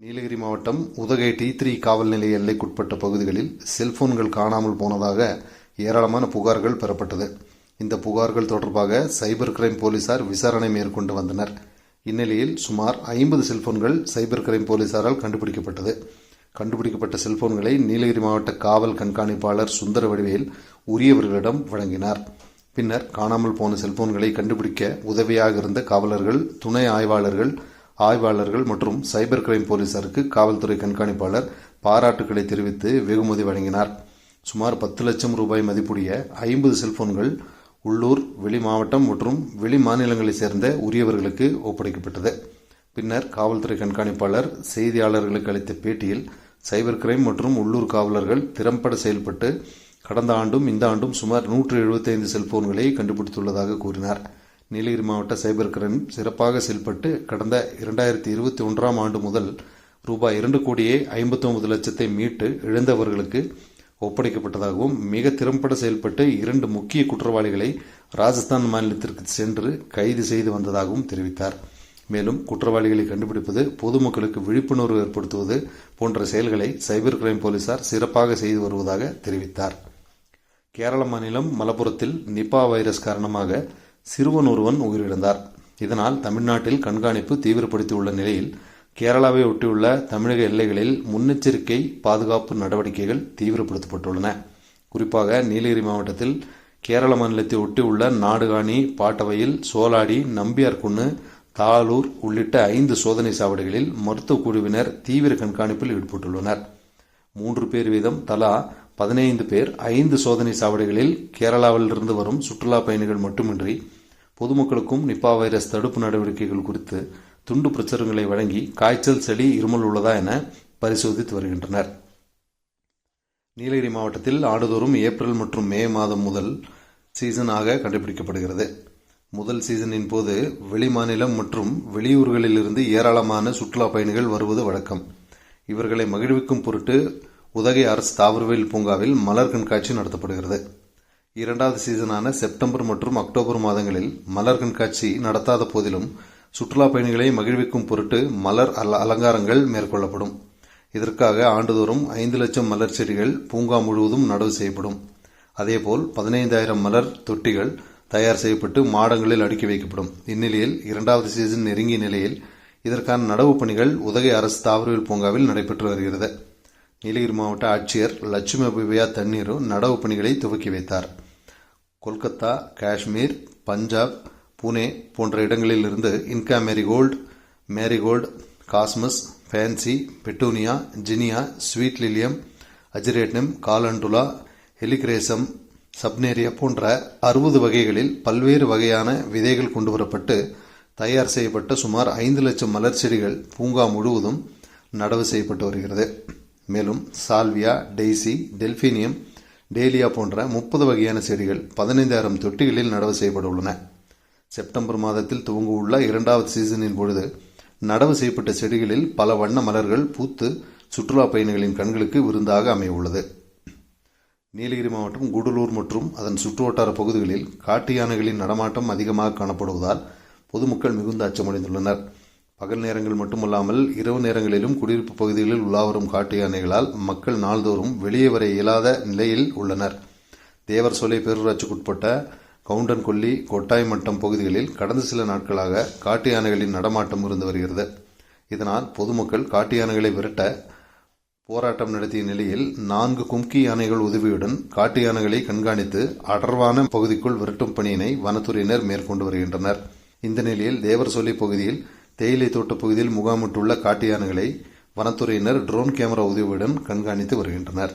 நீலகிரி மாவட்டம் Udhagai D three காவல் நிலைய எல்லைக்குட்பட்ட பகுதிகளில் செல்போன்கள் காணாமல் போனதாக ஏராளமான புகார்கள் பெறப்பட்டது. இந்த புகார்கள் தொடர்பாக சைபர் கிரைம் போலீசார் விசாரணை மேற்கொண்டு வந்தனர். இந்நிலையில் சுமார் ஐம்பது செல்போன்கள் சைபர் கிரைம் போலீசாரால் கண்டுபிடிக்கப்பட்டது. கண்டுபிடிக்கப்பட்ட செல்போன்களை நீலகிரி மாவட்ட காவல் கண்காணிப்பாளர் சுந்தர வடிவேல் உரியவர்களிடம் வழங்கினார். பின்னர் காணாமல் போன செல்போன்களை கண்டுபிடிக்க உதவியாக இருந்த காவலர்கள் துணை ஆய்வாளர்கள் ஆய்வாளர்கள் மற்றும் சைபர் கிரைம் போலீசாருக்கு காவல்துறை கண்காணிப்பாளர் பாராட்டுக்களை தெரிவித்து வெகுமதி வழங்கினார். சுமார் பத்து லட்சம் ரூபாய் மதிப்புடைய ஐம்பது செல்போன்கள் உள்ளூர் வெளி மாவட்டம் மற்றும் வெளி மாநிலங்களைச் சேர்ந்த உரியவர்களுக்கு ஒப்படைக்கப்பட்டது. பின்னர் காவல்துறை கண்காணிப்பாளர் செய்தியாளர்களுக்கு அளித்த பேட்டியில் சைபர் கிரைம் மற்றும் உள்ளூர் காவலர்கள் திறம்பட செயல்பட்டு கடந்த ஆண்டும் இந்த ஆண்டும் சுமார் நூற்று எழுபத்தைந்து செல்போன்களை கண்டுபிடித்துள்ளதாக கூறினார். நீலகிரி மாவட்ட சைபர் கிரைம் சிறப்பாக செயல்பட்டு கடந்த இரண்டாயிரத்தி இருபத்தி ஒன்றாம் ஆண்டு முதல் ரூபாய் இரண்டு கோடியே ஐம்பத்தொன்பது லட்சத்தை மீட்டு இழந்தவர்களுக்கு ஒப்படைக்கப்பட்டதாகவும் மிக திறம்பட செயல்பட்டு இரண்டு முக்கிய குற்றவாளிகளை ராஜஸ்தான் மாநிலத்திற்கு சென்று கைது செய்து வந்ததாகவும் தெரிவித்தார். மேலும் குற்றவாளிகளை கண்டுபிடிப்பது பொதுமக்களுக்கு விழிப்புணர்வு ஏற்படுத்துவது போன்ற செயல்களை சைபர் கிரைம் போலீசார் சிறப்பாக செய்து வருவதாக தெரிவித்தார். கேரள மாநிலம் மலப்புரத்தில் நிபா வைரஸ் காரணமாக சிறுவன் ஒருவன் உயிரிழந்தார். இதனால் தமிழ்நாட்டில் கண்காணிப்பு தீவிரப்படுத்தியுள்ள நிலையில் கேரளாவை ஒட்டியுள்ள தமிழக எல்லைகளில் முன்னெச்சரிக்கை பாதுகாப்பு நடவடிக்கைகள் தீவிரப்படுத்தப்பட்டுள்ளன. குறிப்பாக நீலகிரி மாவட்டத்தில் கேரள மாநிலத்தை ஒட்டியுள்ள நாடுகாணி பாட்டவையில் சோலாடி நம்பியார்குன்னு தாளூர் உள்ளிட்ட ஐந்து சோதனை சாவடிகளில் மருத்துவ குழுவினர் தீவிர கண்காணிப்பில் ஈடுபட்டுள்ளனர். மூன்று பேர் வீதம் தலா பதினைந்து பேர் ஐந்து சோதனை சாவடிகளில் கேரளாவிலிருந்து வரும் சுற்றுலா பயணிகள் மட்டுமின்றி பொதுமக்களுக்கும் நிப்பா வைரஸ் தடுப்பு நடவடிக்கைகள் குறித்து துண்டு பிரச்சுரங்களை வழங்கி காய்ச்சல் செளி இருமல் உள்ளதா என பரிசோதித்து வருகின்றனர். நீலகிரி மாவட்டத்தில் ஆண்டுதோறும் ஏப்ரல் மற்றும் மே மாதம் முதல் சீசனாக கண்டுபிடிக்கப்படுகிறது. முதல் சீசனின் போது வெளிமாநிலம் மற்றும் வெளியூர்களிலிருந்து ஏராளமான சுற்றுலா பயணிகள் வருவது வழக்கம். இவர்களை மகிழ்விக்கும் பொருட்டு உதகை அரசு தாவரவியல் பூங்காவில் மலர் கண்காட்சி நடத்தப்படுகிறது. இரண்டாவது சீசனான செப்டம்பர் மற்றும் அக்டோபர் மாதங்களில் மலர் கண்காட்சி நடத்தாத போதிலும் சுற்றுலா பயணிகளை மகிழ்விக்கும் பொருட்டு மலர் அல அலங்காரங்கள் மேற்கொள்ளப்படும். இதற்காக ஆண்டுதோறும் ஐந்து லட்சம் மலர் செடிகள் பூங்கா முழுவதும் நடவு செய்யப்படும். அதேபோல் பதினைந்தாயிரம் மலர் தொட்டிகள் தயார் செய்யப்பட்டு மாடங்களில் அடுக்கி வைக்கப்படும். இந்நிலையில் இரண்டாவது சீசன் நெருங்கிய நிலையில் இதற்கான நடவு பணிகள் உதகை அரசு தாவரவியல் பூங்காவில் நடைபெற்று வருகிறது. நீலகிரி மாவட்ட ஆட்சியர் லட்சுமி அபிவியா தண்ணீரு நடவு பணிகளை துவக்கி வைத்தார். கொல்கத்தா காஷ்மீர் பஞ்சாப் புனே போன்ற இடங்களில் இருந்து Inca marigold marigold cosmos fancy petunia zinnia sweet lilium ageratum calendula helichrysum saponaria போன்ற அறுபது வகைகளில் பல்வேறு வகையான விதைகள் கொண்டுவரப்பட்டு தயார் செய்யப்பட்ட சுமார் ஐந்து லட்சம் மலர் செடிகள் பூங்கா முழுவதும் நடவு செய்யப்பட்டு வருகிறது. மேலும் சால்வியா டெய்சி டெல்பினியம் டேலியா போன்ற முப்பது வகையான செடிகள் பதினைந்தாயிரம் தொட்டிகளில் நடவு செய்யப்பட உள்ளன செப்டம்பர் மாதத்தில் துவங்க இரண்டாவது சீசனின் பொழுது நடவு செய்யப்பட்ட செடிகளில் பல வண்ண மலர்கள் பூத்து சுற்றுலா பயணிகளின் கண்களுக்கு விருந்தாக அமைய உள்ளது நீலகிரி மாவட்டம் கூடலூர் மற்றும் அதன் சுற்றுவட்டார பகுதிகளில் காட்டு யானைகளின் நடமாட்டம் அதிகமாக காணப்படுவதால் பொதுமக்கள் மிகுந்த அச்சமடைந்துள்ளனர். பகல் நேரங்கள் மட்டுமல்லாமல் இரவு நேரங்களிலும் குடியிருப்பு பகுதிகளில் உலாவரும் காட்டு யானைகளால் மக்கள் நாள்தோறும் வெளியே வர இயலாத நிலையில் உள்ளனர். தேவர் சோலை பேரூராட்சிக்குட்பட்ட கவுண்டன் கொல்லி கொட்டாய் மட்டம் பகுதிகளில் கடந்த சில நாட்களாக காட்டு யானைகளின் நடமாட்டம் இருந்து வருகிறது. இதனால் பொதுமக்கள் காட்டு யானைகளை விரட்ட போராட்டம் நடத்திய நிலையில் நான்கு கும்கி யானைகள் உதவியுடன் காட்டு யானைகளை கண்காணித்து அடர்வான பகுதிக்குள் விரட்டும் பணியினை வனத்துறையினர் மேற்கொண்டு வருகின்றனர். இந்த நிலையில் தேவர் சொல்லி பகுதியில் தேயிலை தோட்ட பகுதியில் முகாமிட்டுள்ள காட்டு யானைகளை வனத்துறையினர் ட்ரோன் கேமரா உதவியுடன் கண்காணித்து வருகின்றனர்.